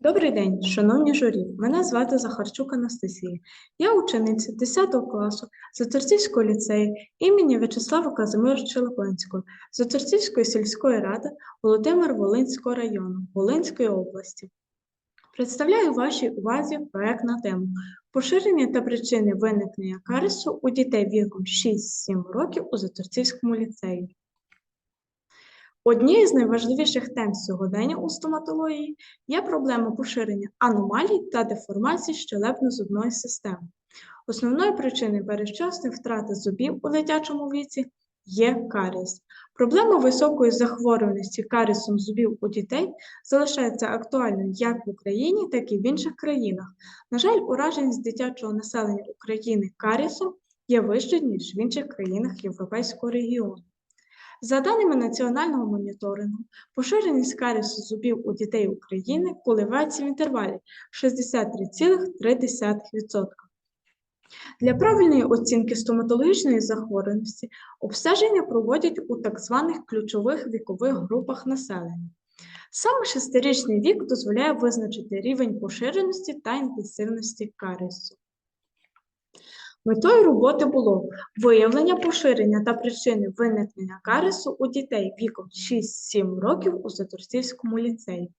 Добрий день, шановні журі. Мене звати Захарчук Анастасія. Я учениця 10 класу Заторцівського ліцею імені В'ячеслава Казимировича Лапинського Заторцівської сільської ради Володимир Волинського району Волинської області. Представляю вашій увазі проект на тему поширення та причини виникнення карісу у дітей віком 6-7 років у Заторцівському ліцеї. Однією з найважливіших тем сьогодення у стоматології є проблема поширення аномалій та деформацій щелепно-зубної системи. Основною причиною передчасної втрати зубів у дитячому віці є каріс. Проблема високої захворюваності карісом зубів у дітей залишається актуальною як в Україні, так і в інших країнах. На жаль, ураженість дитячого населення України карісом є вищою, ніж в інших країнах Європейського регіону. За даними національного моніторингу, поширеність карісу зубів у дітей України коливається в інтервалі 63,3%. Для правильної оцінки стоматологічної захворюваності обстеження проводять у так званих ключових вікових групах населення. Саме шестирічний вік дозволяє визначити рівень поширеності та інтенсивності карісу. Метою роботи було виявлення поширення та причини виникнення карісу у дітей віком 6-7 років у Заторцівському ліцеї.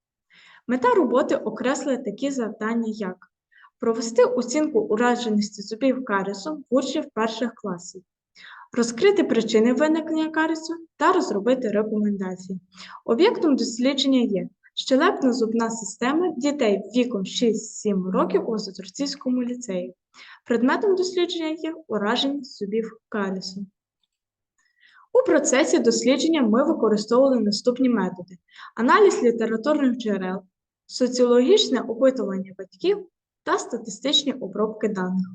Мета роботи окреслює такі завдання, як провести оцінку ураженості зубів карісу в учнів перших класів, розкрити причини виникнення карісу та розробити рекомендації. Об'єктом дослідження є щелепно-зубна система дітей віком 6-7 років у Заторцівському ліцеї. Предметом дослідження є ураженість зубів карісу. У процесі дослідження ми використовували наступні методи: аналіз літературних джерел, соціологічне опитування батьків та статистичні обробки даних.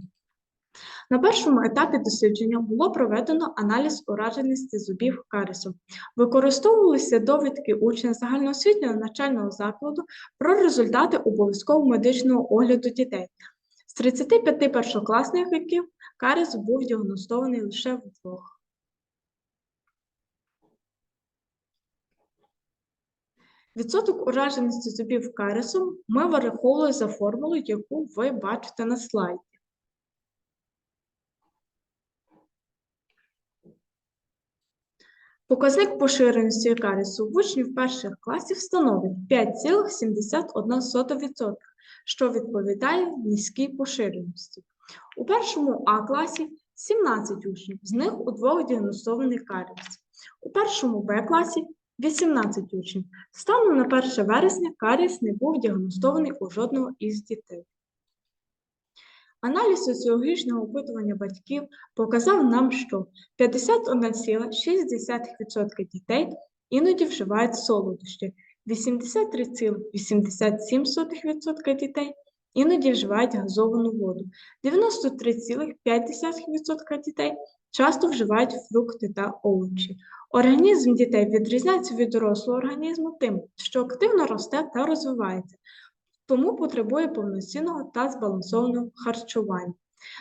На першому етапі дослідження було проведено аналіз ураженості зубів карісу. Використовувалися довідки учня загальноосвітнього навчального закладу про результати обов'язкового медичного огляду дітей. З 35 першокласників каріс був діагностований лише вдвох. Відсоток ураженості зубів карісом ми враховували за формулою, яку ви бачите на слайді. Показник поширеності карісу в учнів перших класів становить 5,71%, що відповідає низькій поширеності. У першому А класі 17 учнів, з них у двох діагностований каріс. У першому Б класі 18 учнів. Станом на 1 вересня каріс не був діагностований у жодного із дітей. Аналіз соціологічного опитування батьків показав нам, що 51,6% дітей іноді вживають солодощі, 83,87% дітей іноді вживають газовану воду, 93,5% дітей часто вживають фрукти та овочі. Організм дітей відрізняється від дорослого організму тим, що активно росте та розвивається, тому потребує повноцінного та збалансованого харчування.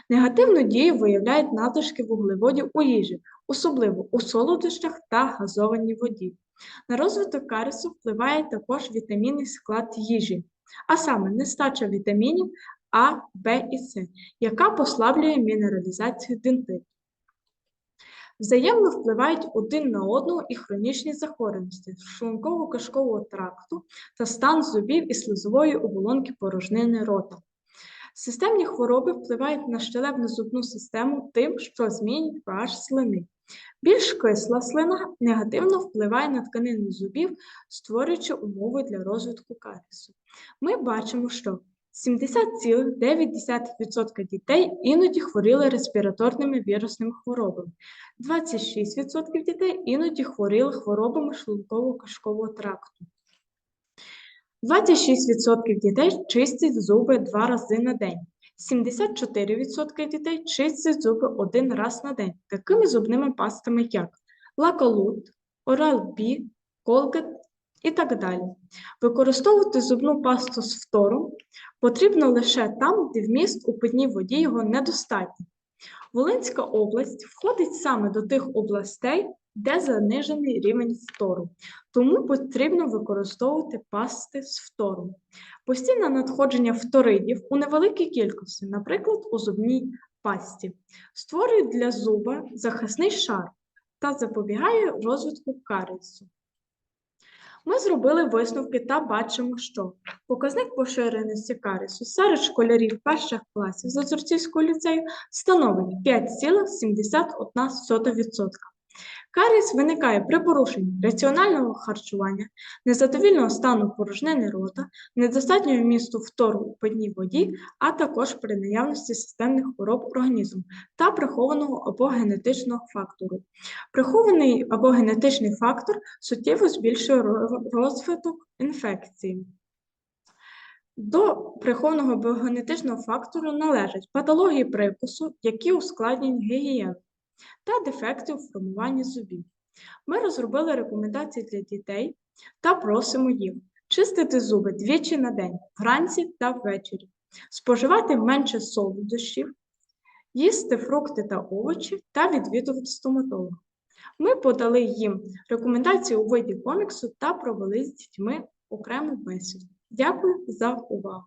Негативну дію виявляють надлишки вуглеводів у їжі, особливо у солодощах та газованій воді. На розвиток карісу впливає також вітамінний склад їжі, а саме нестача вітамінів А, Б і С, яка послаблює мінералізацію дентиту. Взаємно впливають один на одного і хронічні захворюваності шлунково-кишкового тракту та стан зубів і слизової оболонки порожнини рота. Системні хвороби впливають на щелепно-зубну систему тим, що змінюють pH слини. Більш кисла слина негативно впливає на тканину зубів, створюючи умови для розвитку карісу. Ми бачимо, що 70,9% дітей іноді хворіли респіраторними вірусними хворобами, 26% дітей іноді хворіли хворобами шлунково-кишкового тракту. 26% дітей чистять зуби два рази на день. 74% дітей чистять зуби один раз на день такими зубними пастами, як лаколут, Oral-B, Colgate і так далі. Використовувати зубну пасту з фтором потрібно лише там, де вміст у питній воді його недостатній. Волинська область входить саме до тих областей, де занижений рівень фтору, тому потрібно використовувати пасти з фтору. Постійне надходження фторидів у невеликій кількості, наприклад, у зубній пасті, створює для зуба захисний шар та запобігає розвитку карісу. Ми зробили висновки та бачимо, що показник поширеності карісу серед школярів перших класів Зазорцівського ліцею становить 5,71%. Каріс виникає при порушенні раціонального харчування, незадовільного стану порожнини рота, недостатнього вмісту фтору у питній воді, а також при наявності системних хвороб організму та прихованого або генетичного фактору. Прихований або генетичний фактор суттєво збільшує розвиток інфекції. До прихованого або генетичного фактору належать патології прикусу, які ускладнюють гігієну, та дефекти у формуванні зубів. Ми розробили рекомендації для дітей та просимо їх чистити зуби двічі на день, вранці та ввечері, споживати менше солодощів, їсти фрукти та овочі та відвідувати стоматолога. Ми подали їм рекомендації у виді коміксу та провели з дітьми окрему бесіду. Дякую за увагу!